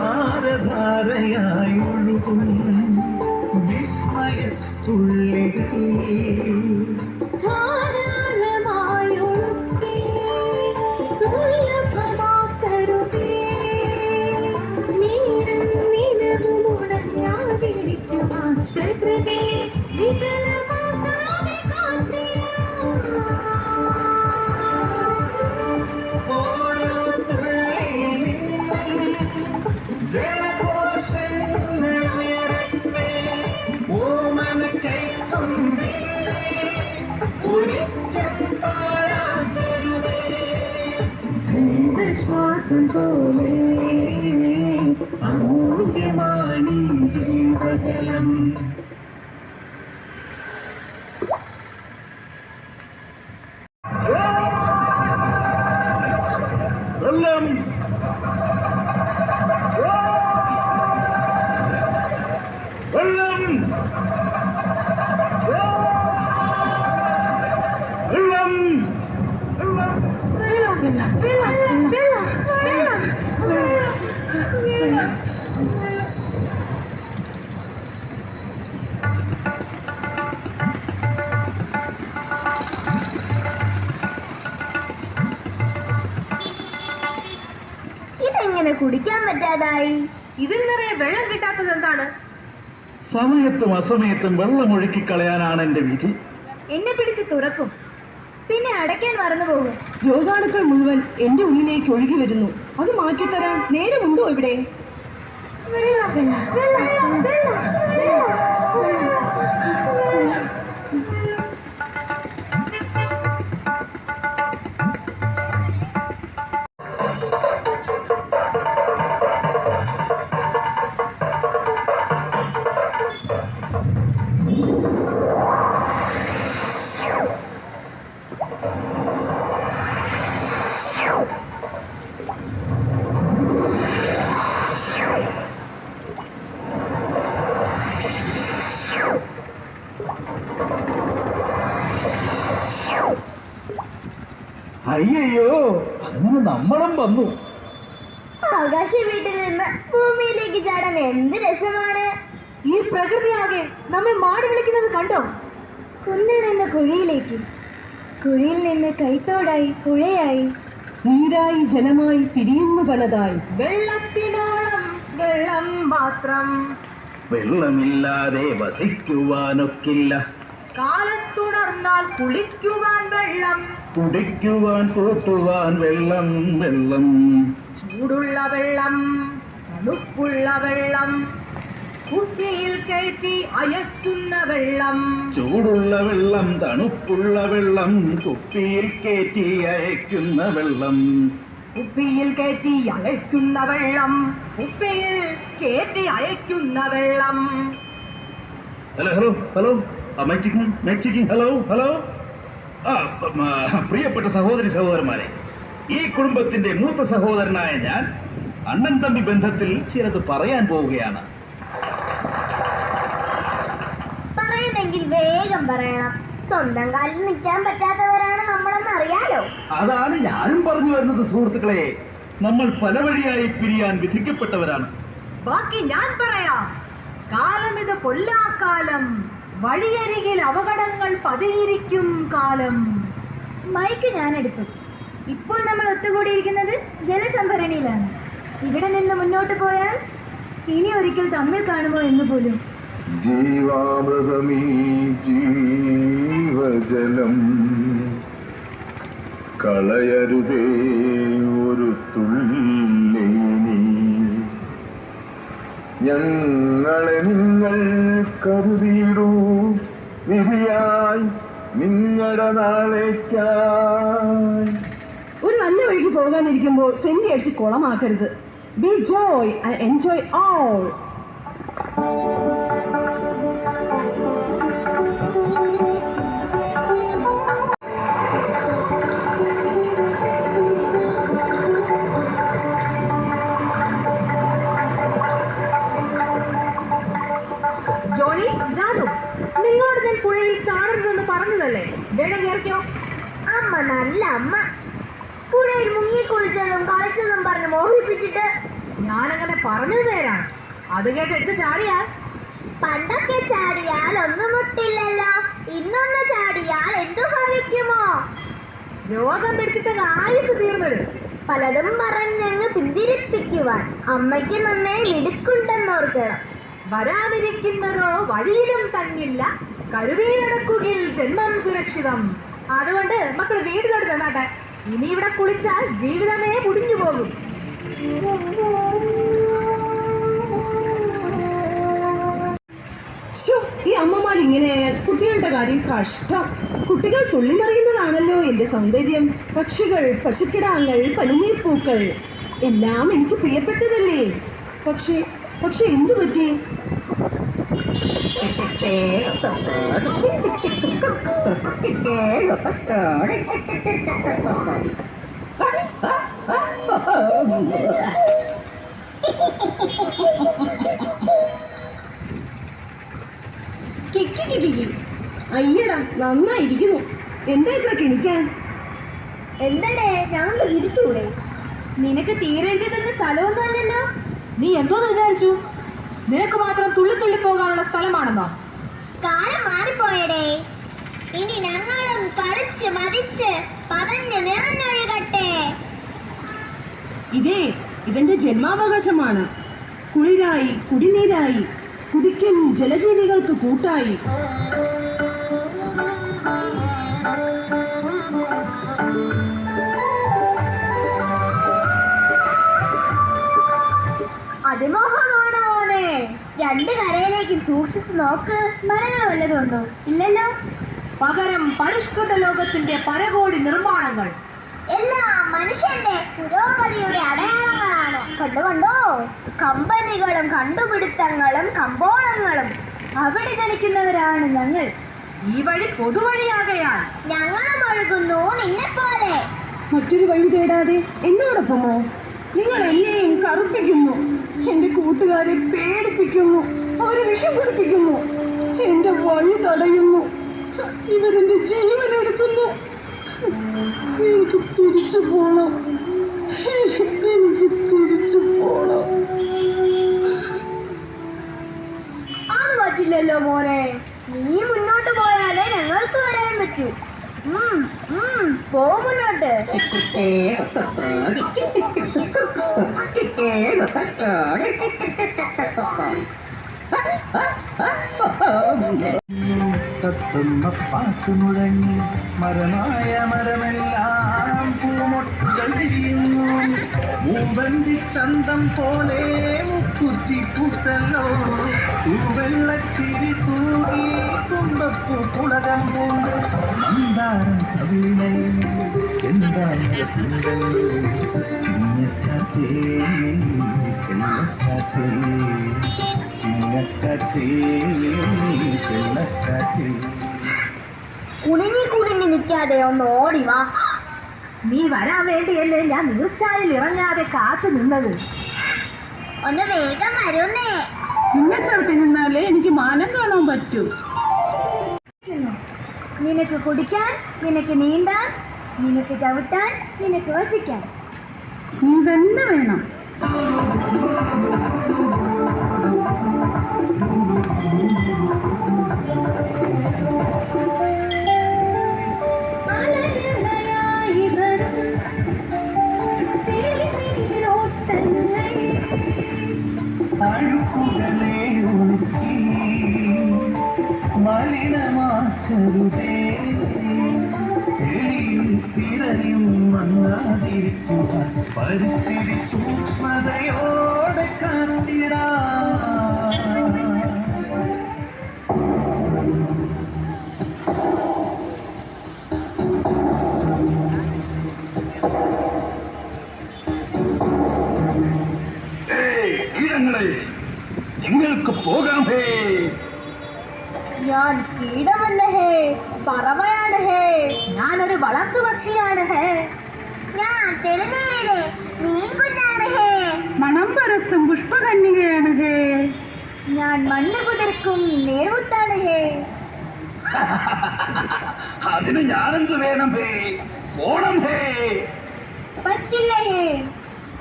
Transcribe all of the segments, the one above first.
ധാരധാരയായി ഒഴുകും വിസ്മയത്തുള്ളിൽ ജീവശ്വാസം പോലെ അമൂല്യമാണ് ഈ ഇതെങ്ങനെ കുടിക്കാൻ പറ്റാതായി? ഇതിൽ നിറയെ വെള്ളം കിട്ടാത്തത് എന്താണ്? സമയത്തും അസമയത്തും വെള്ളം ഒഴുക്കിക്കളയാനാണ് എന്റെ വിധി. എന്നെ പിടിച്ച് തുറക്കും. പിന്നെ അടയ്ക്കാൻ മറന്നു പോകും രോഗാണുക്കൾ മുഴുവൻ എന്റെ ഉള്ളിലേക്ക് ഒഴുകി വരുന്നു. അത് മാറ്റിത്തരാൻ നേരമുണ്ടോ ഇവിടെ? അയ്യയ്യോ അങ്ങനെ നമ്മളും വന്നു. ആകാശ വീട്ടിൽ നിന്ന് ഭൂമിയിലേക്ക് ചാടാൻ എന്ത് രസമാണ്? ഈ പ്രകൃതിയാകെ നമ്മെ മാടി വിളിക്കുന്നത് കണ്ടോ? കുന്നിൽ നിന്ന് കുഴിയിലേക്ക്. കുഴിയിൽ നിന്ന് കൈത്തോടായി പുഴയായി. നീരായി ജലമായി പിരിയുന്നു പലതായി. വെള്ളത്തിനോളം വെള്ളം മാത്രം. വെള്ളമില്ലാതെ വസിക്കുവാനൊക്കില്ല. കാലത്തുണർന്നാൽ കുളിക്കുവാൻ വെള്ളം. കുടിക്കുവാൻ കൂട്ടുവാൻ വെള്ളം വെള്ളം. ചൂടുള്ള വെള്ളം തണുപ്പുള്ള വെള്ളം കുപ്പിയിൽ കയറ്റി അയക്കുന്ന വെള്ളം. ചൂടുള്ള വെള്ളം തണുപ്പുള്ള വെള്ളം കുപ്പിയിൽ കയറ്റി അയക്കുന്ന വെള്ളം. കുപ്പിയിൽ കയറ്റി അയക്കുന്ന വെള്ളം കുപ്പിയിൽ കയറ്റി അയക്കുന്ന വെള്ളം. ഹലോ ഹലോ ഹലോ ഹലോ പ്രിയപ്പെട്ട സഹോദരി സഹോദരന്മാരെ ഈ കുടുംബത്തിന്റെ മൂത്ത സഹോദരനായ ഞാൻ അണ്ണൻ തമ്പി ബന്ധത്തിൽ ചിലത് പറയാൻ പോവുകയാണ്. പറയുന്നെങ്കിൽ വേഗം പറയണം. സ്വന്തം കാലിൽ നിൽക്കാൻ പറ്റാത്തവരാണ് നമ്മളെന്ന് അറിയാലോ. അതാണ് ഞാനും പറഞ്ഞു വരുന്നത് സുഹൃത്തുക്കളെ. നമ്മൾ പല വഴിയായി പിരിയാൻ വിധിക്കപ്പെട്ടവരാണ്. ബാക്കി ഞാൻ പറയാം. കാലം ഇത് കൊല്ലാക്കാലം വഴിയരികിൽ അപകടങ്ങൾ പതിയിരിക്കും കാലം. മൈക്ക് ഞാൻ എടുത്തു ഇപ്പോൾ നമ്മൾ ഒത്തുകൂടിയിരിക്കുന്നത് ജലസംഭരണിയിലാണ്. ഇവിടെ നിന്ന് മുന്നോട്ട് പോയാൽ ഇനി ഒരിക്കൽ തമ്മിൽ കാണുമോ എന്ന് പോലും. ജീവാമൃതമീ ജീവജലം കളയരുതേ ഒരു തുള്ളി. ഞങ്ങളെ നിങ്ങൾ കരുതിയിടൂ. ഒരു നല്ല വഴിക്ക് പോകാനിരിക്കുമ്പോൾ സെന്റി അടിച്ച് കുളമാക്കരുത്. Be joy and enjoy all Johnny Janu നിങ്ങളോട് ഞാൻ പുഴയിൽ ചാടരുതെന്ന് പറഞ്ഞതല്ലേ? വേഗം കയറിക്കോ അമ്മ നല്ല അമ്മ. പുഴയിൽ മുങ്ങിക്കുളിച്ചതും കളിച്ചതും പറഞ്ഞ് മോഹിപ്പിച്ചിട്ട് ഞാനങ്ങനെ പറഞ്ഞു നേരാണ്. അത് കേട്ട് എടുത്ത് ചാടിയാൽ? പണ്ടൊക്കെ ചാടിയാൽ ഒന്നും മുട്ടില്ലല്ലോ. ഇന്നൊന്ന് ചാടിയാൽ എന്തു ഭവിക്കുമോ? രോഗം പിടിച്ചിട്ട് ആയുസ് തീർന്നത് പലതും പറഞ്ഞങ്ങ് പിന്തിരിപ്പിക്കുവാൻ അമ്മയ്ക്ക് നന്നേ മിടുക്കുണ്ടെന്നോർക്കണം വരാനിരിക്കുന്നതോ വഴിയിലും തന്നില്ല. കരുതിയിലടക്കുകിൽ ജന്മം സുരക്ഷിതം. അതുകൊണ്ട് മക്കൾ വീട്ടിലോട്ട് തന്നാട്ടെ ഇനി ഇവിടെ കുളിച്ചാൽ ജീവിതമേ മുടിഞ്ഞു പോകും. ഈ അമ്മമാർ ഇങ്ങനെ കുട്ടികളുടെ കാര്യം കഷ്ടം. കുട്ടികൾ തുള്ളിമറിയുന്നതാണല്ലോ എന്റെ സൗന്ദര്യം. പക്ഷികൾ പശുക്കിടാങ്ങൾ പനിനീർപ്പൂക്കൾ. എല്ലാം എനിക്ക് പ്രിയപ്പെട്ടതല്ലേ. പക്ഷേ പക്ഷെ എന്തു പറ്റി? അയ്യടാ നന്നായിരിക്കുന്നു. എന്താ ഇത്ര കിണിക്കാൻ എന്താടെ ഞാൻ തിരിച്ചുകൂടെ നിനക്ക് തീരേണ്ടി തന്നെ സ്ഥലമൊന്നും അല്ലല്ലോ നീ എന്തോന്ന് വിചാരിച്ചു? നിനക്ക് മാത്രം തുള്ളി തുള്ളി പോകാനുള്ള സ്ഥലമാണെന്നോ? കാലം മാറിപ്പോയടേ. ഇനി ഞങ്ങളും കളിച്ച് മതിച്ച് പതഞ്ഞ് നിറഞ്ഞൊഴുകട്ടെ. ഇതേ ഇതെന്റെ ജന്മാവകാശമാണ്. കുളിരായി കുടിനീരായി കുതിക്കും ജലജീവികൾക്ക് കൂട്ടായി. നോക്ക് മരങ്ങൾ വല്ലതും ഉണ്ടോ ഇല്ലല്ലോ? പകരം പരിഷ്കൃത ലോകത്തിന്റെ പരകോടി നിർമ്മാണങ്ങൾ. എല്ലാം മനുഷ്യന്റെ പുരോഗതിയുടെ അടയാളങ്ങളാണ്. കണ്ടു കണ്ടോ കമ്പനികളും കണ്ടുപിടുത്തങ്ങളും കമ്പോളങ്ങളും അവിടെ ജനിക്കുന്നവരാണ് ഞങ്ങൾ. ഈ വഴി പൊതുവഴിയാകയാൽ ഞങ്ങളും ഒഴുകുന്നു നിന്നെ പോലെ മറ്റൊരു വഴി തേടാതെ എന്നോടൊപ്പമോ? നിങ്ങൾ എന്നെയും കറുപ്പിക്കുന്നു. എന്റെ കൂട്ടുകാരെ പേടിപ്പിക്കുന്നു. അവരെ വിഷം കുടിപ്പിക്കുന്നു എന്റെ വഴി തടയുന്നു ഇവരെന്റെ ജീവൻ എടുക്കുന്നു എനിക്ക് തിരിച്ചു പോണം എനിക്ക് തിരിച്ചു പോണം അത് പറ്റില്ലല്ലോ മോനെ നീ മുന്നോട്ട് പോയാലേ ഞങ്ങൾക്ക് വരാൻ പറ്റൂ പോ മുന്നോട്ട് തത്തുമ്മ പാട്ടു മുഴങ്ങി മരമായ മരമെല്ലാം പൂമൊട്ടുകൾ വിരിയുന്നു. മൂവന്തി ചന്തം പോലെ മുക്കുറ്റി പൂത്തല്ലോ. പൂവെള്ളച്ചിരി തൂകി കുമ്പപ്പൂ പുളകം കൊണ്ട് മന്ദാരം കവിളെ എന്താണ്ടല്ലോ ചിന്നക്കാറ്റേ ചെല്ലക്കാറ്റേ ചിന്നക്കാറ്റേ ചെല്ലക്കാറ്റേ കുടുങ്ങി നിൽക്കാതെ ഒന്ന് ഓടി വാ. നീ വരാൻ വേണ്ടിയല്ലേ ഞാൻ നീർച്ചാലിൽ ഇറങ്ങാതെ കാത്തു നിന്നത്. ഒന്ന് വേഗം വരുന്നേ. നിന്നെ ചവിട്ടി നിന്നാലേ എനിക്ക് മാനം കാണാൻ പറ്റൂ. നിനക്ക് കുടിക്കാൻ നിനക്ക് നീന്താൻ നിനക്ക് ചവിട്ടാൻ നിനക്ക് വസിക്കാൻ. നീ തന്നെ വേണം. அழுக்குடனே உருக்கி மலினமாக்கருதே தெளியும் திரையும் மன்னாதிருக்குவார் பரிஸ்திதி சூக்மதையோடு கண்டிடா. ഞാൻ കീടമല്ല ഹേ പറവയാണ് ഹേ. ഞാനൊരു വളർത്തു പക്ഷിയാണ് ഹേ. ഞാൻ തെരുനീരിലെ മീൻ കുഞ്ഞാണ് ഹേ. മണം പരത്തും പുഷ്പകന്യകയാണ് ഹേ. ഞാൻ മണ്ണ് കുതിർക്കും നേർമുത്താണ് ഹേ. അതിന് ഞാനെന്ത് വേണം ഹേ? ഓണം ഹേ. പറ്റില്ല ഹേ.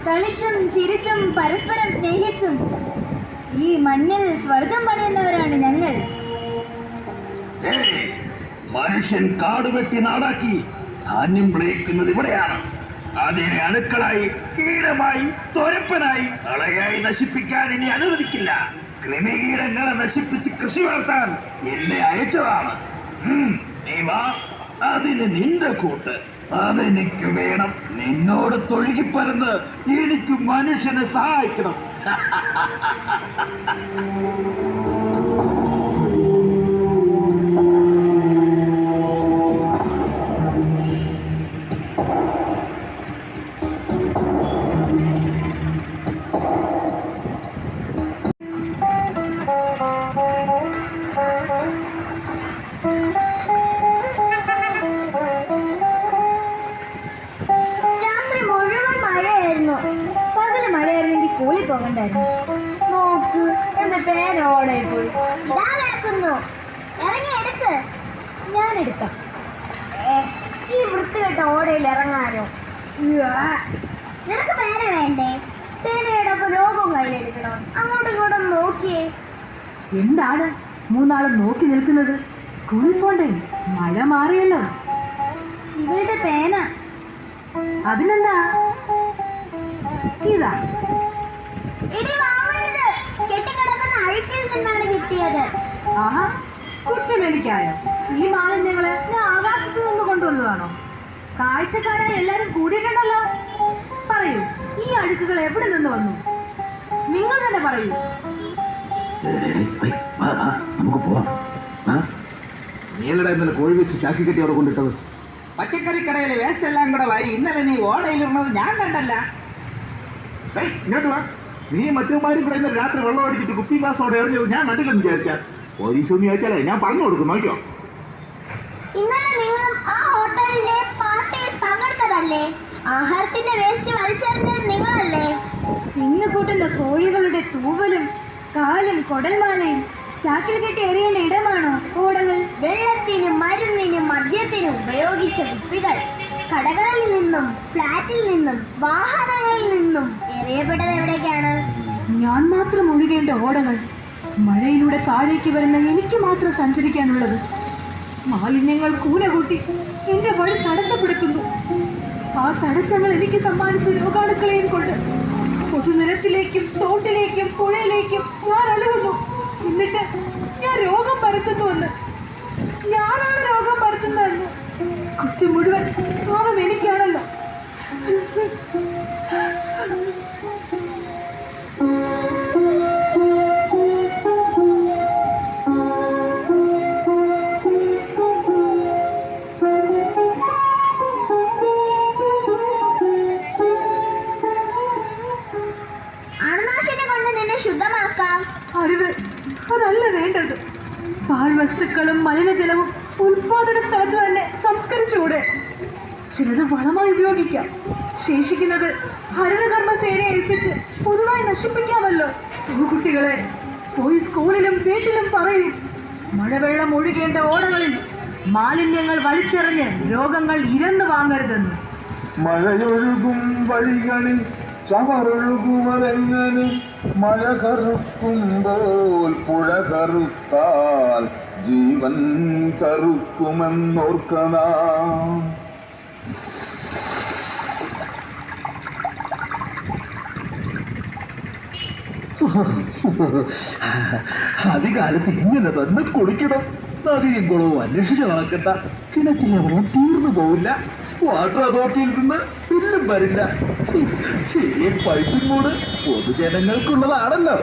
കളിച്ചും ചിരിച്ചും പരസ്പരം സ്നേഹിച്ചും ഈ മണ്ണിൽ സ്വർഗം പണിയുന്നവരാണ് ഞങ്ങൾ. മനുഷ്യൻ കാട് വെട്ടി നാടാക്കി ധാന്യം വിളയിക്കുന്നത് ഇവിടെയാണ്. അതിനെ അണുക്കളായി കീടമായി തൊരപ്പനായി കളയായി നശിപ്പിക്കാൻ ഇനി അനുവദിക്കില്ല. ക്രിമികീടങ്ങളെ നശിപ്പിച്ച് കൃഷി വളർത്താൻ എന്നെ അയച്ചതാണ്. അതിന് നിന്റെ കൂട്ട്. അതെനിക്ക് വേണം. നിന്നോട് തൊഴുകിപ്പരന്ന് എനിക്ക് മനുഷ്യനെ സഹായിക്കണം. പേര് പോയി. ഇതാ കിടക്കുന്നു. ഇറങ്ങി എടുക്ക്. ഞാൻ എടുക്കാം. ഈ വൃത്തികെട്ട ഓടയിൽ ഇറങ്ങാനോ. നിനക്ക് പേന വേണ്ടേ? പേനയോടൊപ്പം ലോകവും കയ്യിലെടുക്കണം. അങ്ങോട്ടും ഇങ്ങോട്ടും നോക്കിയേ. എന്താണ് മൂന്നാളും നോക്കി നിൽക്കുന്നത്? സ്കൂളിൽ പോണ്ടേ? മഴ മാറിയല്ലോ. ഇവളുടെ പേന. അതിനെന്താ? ഇതാ. ഇനി വാങ്ങരുത് കെട്ടിക്കിടക്കുന്ന അഴുക്കിൽ നിന്നാണ് കിട്ടിയത്. ആഹാ കുറ്റം എനിക്കായോ ഈ മാലിന്യങ്ങൾ ഞാൻ ആകാശത്ത് നിന്ന് കൊണ്ടുവന്നതാണോ? കാഴ്ചക്കാരായി എല്ലാരും കൂടിയിട്ടുണ്ടല്ലോ. പറയൂ ഈ അഴുക്കുകൾ എവിടെ നിന്ന് വന്നു? നിങ്ങൾ തന്നെ പറയൂ. നമുക്ക് പോവാം. നീലട ഇന്നലെ കോഴി വെച്ച് ചാക്കി കെട്ടി അവിടെ കൊണ്ടിട്ടത്? പച്ചക്കറി കടയിലെ വേസ്റ്റ് എല്ലാം കൂടെ വാരി ഇന്നലെ നീ ഓടയിലിരുന്നത് ഞാൻ കണ്ടല്ല. ഇങ്ങോട്ട് വാ. നീ മറ്റന്മാരും കൂടെ ഇന്നലെ രാത്രി വെള്ളം അടിച്ചിട്ട് കുപ്പി ഗ്ലാസോടെ എറിഞ്ഞത് ഞാൻ കണ്ടില്ലെന്ന് വിചാരിച്ചാൽ പോലീസ് ഒന്ന് ചോദിച്ചാലേ ഞാൻ പറഞ്ഞു കൊടുക്കും നോക്കിയോ? ഇന്നലെ നിങ്ങൾ ആ ഹോട്ടലിലെ പാർട്ടിയിൽ പങ്കെടുത്തതല്ലേ? ആഹാരത്തിന്റെ വേസ്റ്റ് വലിച്ചെറിഞ്ഞത് നിങ്ങളല്ലേ? തിന്നു കൂട്ടുന്ന കോഴികളുടെ തൂവലും കാലും കൊടൽമാലയും ചാക്കിൽ കെട്ടി എറിയേണ്ട ഇടമാണോ? കൂടങ്ങൾ വെള്ളത്തിനും മരുന്നിനും മദ്യത്തിനും ഉപയോഗിച്ച കുപ്പികൾ. കടകളിൽ നിന്നും ഫ്ലാറ്റിൽ നിന്നും വാഹനങ്ങളിൽ നിന്നും എറിയപ്പെട്ടത് എവിടേക്കാണ്? ഞാൻ മാത്രം ഒഴുകേണ്ട ഓടകൾ മഴയിലൂടെ താഴേക്ക് വരുന്ന എനിക്ക് മാത്രം സഞ്ചരിക്കാനുള്ളത്. മാലിന്യങ്ങൾ കൂന കൂട്ടി എന്റെ വഴി തടസ്സപ്പെടുത്തുന്നു. ആ തടസ്സങ്ങൾ എനിക്ക് സമ്മാനിച്ച രോഗാണുക്കളെയും കൊണ്ട് പൊതുനിരത്തിലേക്കും തോട്ടിലേക്കും പുഴയിലേക്കും ഞാൻ അഴുകുന്നു എന്നിട്ട് ഞാൻ രോഗം പരത്തുന്നുവെന്ന്. ഞാനാണ് രോഗം പരത്തുന്നതെന്ന്. കുറ്റം മുഴുവൻ പാപം എനിക്കാണല്ലോ. ശുദ്ധമാക്കാം. അറിവ് അതല്ല വേണ്ടത്. പാഴ്വസ്തുക്കളും മലിനജലവും ഉൽപാദന സ്ഥലത്ത് തന്നെ സംസ്കരിച്ചുകൂടെ. ചിലത് വളമായി ഉപയോഗിക്കാം. ശേഷിക്കുന്നത് ഹരിതകർമ്മ സേനയെ ഏൽപ്പിച്ച് പൊതുവായി നശിപ്പിക്കാമല്ലോ. കുട്ടികളെ പോയി സ്കൂളിലും വീട്ടിലും പറയും. മഴവെള്ളം ഒഴുകേണ്ട ഓടകളിൽ മാലിന്യങ്ങൾ വലിച്ചെറിഞ്ഞ് രോഗങ്ങൾ ഇരന്നു വാങ്ങരുതെന്ന്. മഴയൊഴുകും വഴികളിൽ ചവറൊഴുകുവതെങ്ങനെ മഴ കറുക്കുമ്പോൾ പുഴ കറുത്താൽ ജീവൻ കറുക്കുമെന്നോർക്കണം. അധികാലത്ത് ഇങ്ങനെ തന്നെ കുടിക്കണം നദിയും കുളവും അന്വേഷിച്ച് നടക്കണ്ട കിണറ്റിലെ വെള്ളം തീർന്നു പോവില്ല. വാട്ടർ അതോറിറ്റിയിൽ നിന്ന് വരില്ല. ഈ പൈപ്പിൻ മൂട് പൊതുജനങ്ങൾക്കുള്ളതാണല്ലോ.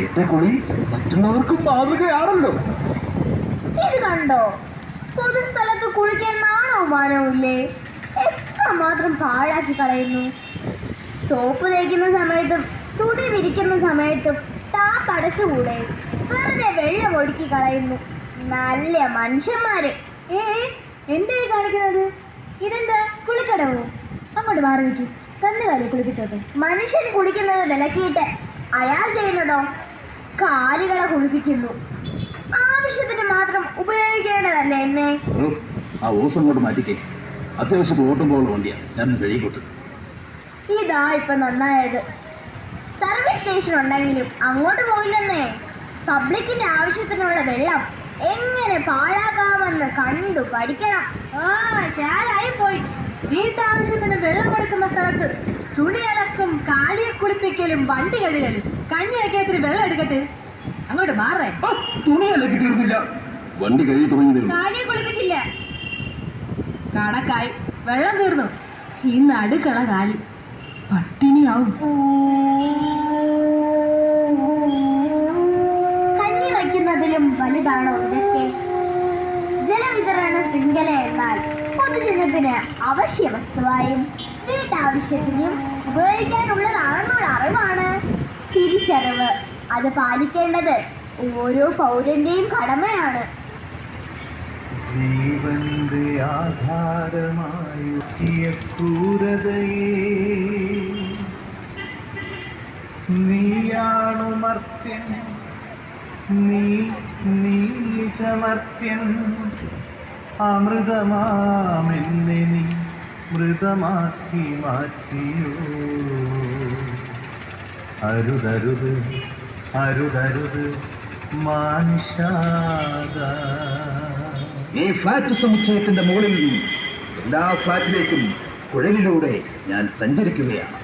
എന്റെ കുളി മറ്റുള്ളവർക്കും മാതൃകയാണല്ലോ. ഇത് കണ്ടോ? പൊതുസ്ഥലത്ത് കുളിക്കാൻ നാണോ മാനവില്ലേ എത്ര മാത്രം പാഴാക്കി കളയുന്നു. സോപ്പ് തേക്കുന്ന സമയത്തും തുണി വിരിക്കുന്ന സമയത്തും ടാപ്പ് അടച്ചുകൂടെ വെറുതെ വെള്ളം ഒഴുക്കി കളയുന്നു. നല്ല മനുഷ്യന്മാര്. ഏ, എന്താ കാണിക്കുന്നത്? ഇതെന്താ? കുളിക്കടവോ? അങ്ങോട്ട് മാറി നിൽക്കും കന്നുകാലി കുളിപ്പിച്ചോട്ടെ. മനുഷ്യൻ കുളിക്കുന്നത് വിലക്കിയിട്ട് അയാൾ ചെയ്യുന്നതോ? കാലുകളെ കുളിപ്പിക്കുന്നു. ആവശ്യത്തിന് മാത്രം ഉപയോഗിക്കേണ്ടതല്ലേ എന്നെ? ആ ഓസ് അങ്ങോട്ട് മാറ്റിക്കേ. അത്യാവശ്യം ഓട്ടം പോകുന്ന വണ്ടിയാണ് ഞാൻ കഴിയിക്കോട്ടെ ഇതാ ഇപ്പൊ നന്നായത്. സർവീസ് സ്റ്റേഷൻ ഉണ്ടെങ്കിലും അങ്ങോട്ട് പോയില്ലെന്നേ. പബ്ലിക്കിന്റെ ആവശ്യത്തിനുള്ള വെള്ളം എങ്ങനെ പാഴാക്കാമെന്ന് കണ്ടു പഠിക്കണം. ആ ശാലായി പോയി. വീട്ടാവശ്യത്തിന് വെള്ളം വെള്ളമെടുക്കുന്ന സ്ഥലത്ത് തുണി അലക്കും കാലിയെ കുളിപ്പിക്കലും വണ്ടി കഴുകലും. കഞ്ഞി വയ്ക്കത്തിന് വെള്ളം എടുക്കട്ടെ. അങ്ങോട്ട് മാറേ. തുണി അലക്കി തീർന്നില്ല. വണ്ടി കഴുകി തുടങ്ങി കാലിയെ കുളിപ്പിച്ചില്ല. കണക്കായി. വെള്ളം തീർന്നു. ഇന്ന് അടുക്കള കാലി. പട്ടിണിയാവും കഞ്ഞി വയ്ക്കുന്നതിലും വലുതാണോ ഇതൊക്കെ? ജലവിതരണ ശൃംഖല എന്നാൽ പൊതുജനത്തിന് അവശ്യ വസ്തുവായും വീട്ടാവശ്യത്തിനും ഉപയോഗിക്കാനുള്ളതാണെന്നുള്ള അറിവാണ്. തിരിച്ചറിവ്. അത് പാലിക്കേണ്ടത് ഓരോ പൗരന്റെയും കടമയാണ്. ജീവന്റെ ആധാരമായി ക്രൂരതയേ നീയാണു മർത്യൻ? നീ നീചമർത്യൻ അമൃതമാമെന്നെ നീ മൃതമാക്കി മാറ്റിയോ. അരുതരുത് അരുതരുത് മാനുഷാദ ഈ ഫ്ലാറ്റ് സമുച്ചയത്തിന്റെ മുകളിൽ എല്ലാ ഫ്ലാറ്റിലേക്കും കുഴലിലൂടെ ഞാൻ സഞ്ചരിക്കുകയാണ്.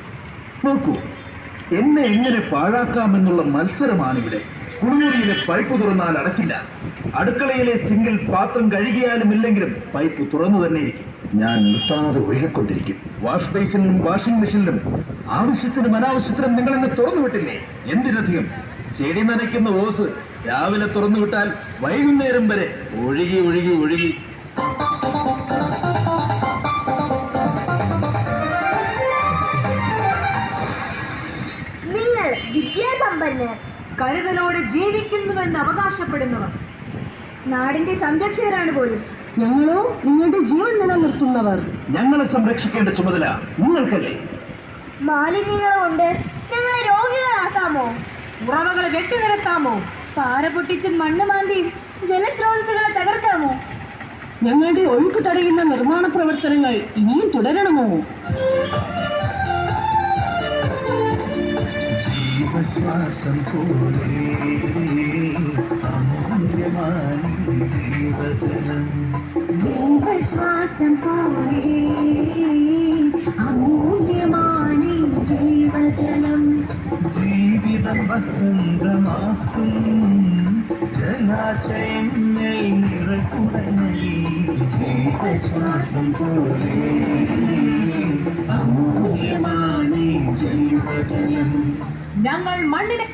നോക്കൂ എന്നെ എങ്ങനെ പാഴാക്കാമെന്നുള്ള മത്സരമാണിവിടെ. കുളിമുറിയിലെ പൈപ്പ് തുറന്നാൽ അടക്കില്ല. അടുക്കളയിലെ സിങ്കിൽ പാത്രം കഴുകിയാലും ഇല്ലെങ്കിലും പൈപ്പ് തുറന്നു തന്നെ ഇരിക്കും. ഞാൻ നിർത്താതെ ഒഴുകിക്കൊണ്ടിരിക്കും. വാഷ് ബേസിനും വാഷിംഗ് മെഷീനിലും ആവശ്യത്തിനും അനാവശ്യത്തിനും നിങ്ങൾ എന്നെ തുറന്നു വിട്ടില്ലേ? എന്തിനധികം? ചെടി നനയ്ക്കുന്ന ഓസ് രാവിലെ തുറന്നു വിട്ടാൽ വൈകുന്നേരം വരെ ഒഴുകി ഒഴുകി ഒഴുകി. നിങ്ങൾ വിദ്യാസമ്പന്നർ കരുതലോടെ ജീവിക്കുന്നുവെന്ന് അവകാശപ്പെടുന്നവർ. നാടിന്റെ സംരക്ഷകരാണ് പോലും. ഞങ്ങളോ നിങ്ങളുടെ ജീവൻ നിലനിർത്തുന്നവർ. ഞങ്ങളെ സംരക്ഷിക്കേണ്ട ചുമതല നിങ്ങൾക്കല്ലേ? മാലിന്യങ്ങൾ കൊണ്ട് ഞങ്ങളെ രോഗികളാക്കാമോ? ഉറവകളെ വെട്ടിനിരത്താമോ? പാറ പൊട്ടിച്ച് മണ്ണ് മാന്തി ജലസ്രോതസ്സുകളെ തകർക്കാമോ? ഞങ്ങളുടെ ഒഴുക്ക് തടയുന്ന നിർമ്മാണ പ്രവർത്തനങ്ങൾ ഇനിയും തുടരണമോ? ജീവശ്വാസം പോലെ അമൂല്യമാണ് ജീവജലം ജീവശ്വാസം പോലെ അമൂല്യമാണ് ജീവജലം. ജീവിതം വസന്തമാക്കും. ജലാശയങ്ങൾ നിറകുടങ്ങി ജീവശ്വാസം പോലെ ഞങ്ങൾ മണ്ണിനെ